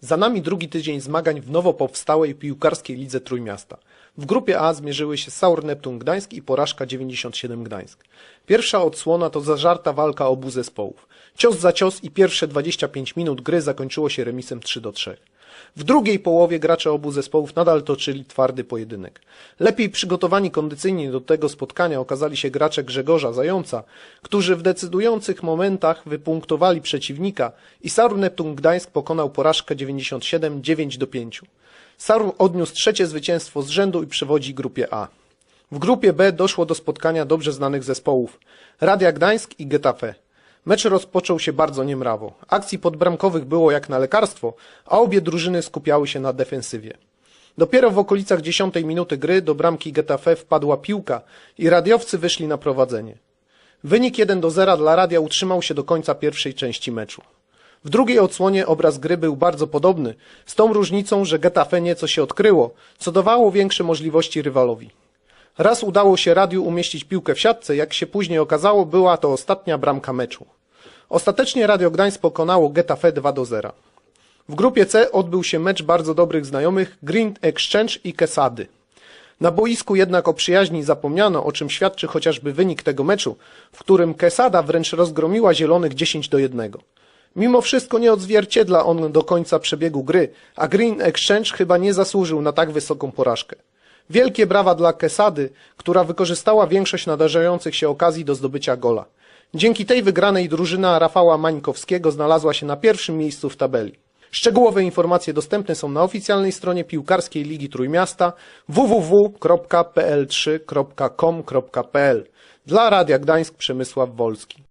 Za nami drugi tydzień zmagań w nowo powstałej piłkarskiej lidze Trójmiasta. W grupie A zmierzyły się Saur Neptun Gdańsk i porażka 97 Gdańsk. Pierwsza odsłona to zażarta walka obu zespołów. Cios za cios i pierwsze 25 minut gry zakończyło się remisem 3 do 3. W drugiej połowie gracze obu zespołów nadal toczyli twardy pojedynek. Lepiej przygotowani kondycyjnie do tego spotkania okazali się gracze Grzegorza Zająca, którzy w decydujących momentach wypunktowali przeciwnika i Saur Neptun Gdańsk pokonał porażkę 97 9 do 5. Saur odniósł trzecie zwycięstwo z rzędu i przewodzi grupie A. W grupie B doszło do spotkania dobrze znanych zespołów Radia Gdańsk i Getafe. Mecz rozpoczął się bardzo niemrawo. Akcji podbramkowych było jak na lekarstwo, a obie drużyny skupiały się na defensywie. Dopiero w okolicach dziesiątej minuty gry do bramki Getafe wpadła piłka i radiowcy wyszli na prowadzenie. Wynik 1 do 0 dla radia utrzymał się do końca pierwszej części meczu. W drugiej odsłonie obraz gry był bardzo podobny, z tą różnicą, że Getafe nieco się odkryło, co dawało większe możliwości rywalowi. Raz udało się radiu umieścić piłkę w siatce, jak się później okazało, była to ostatnia bramka meczu. Ostatecznie Radio Gdańsk pokonało Getafe 2 do 0. W grupie C odbył się mecz bardzo dobrych znajomych Green Exchange i Kesady. Na boisku jednak o przyjaźni zapomniano, o czym świadczy chociażby wynik tego meczu, w którym Kesada wręcz rozgromiła zielonych 10 do 1. Mimo wszystko nie odzwierciedla on do końca przebiegu gry, a Green Exchange chyba nie zasłużył na tak wysoką porażkę. Wielkie brawa dla Kesady, która wykorzystała większość nadarzających się okazji do zdobycia gola. Dzięki tej wygranej drużyna Rafała Mańkowskiego znalazła się na pierwszym miejscu w tabeli. Szczegółowe informacje dostępne są na oficjalnej stronie piłkarskiej Ligi Trójmiasta www.pl3.com.pl Dla Radia Gdańsk Przemysław Wolski.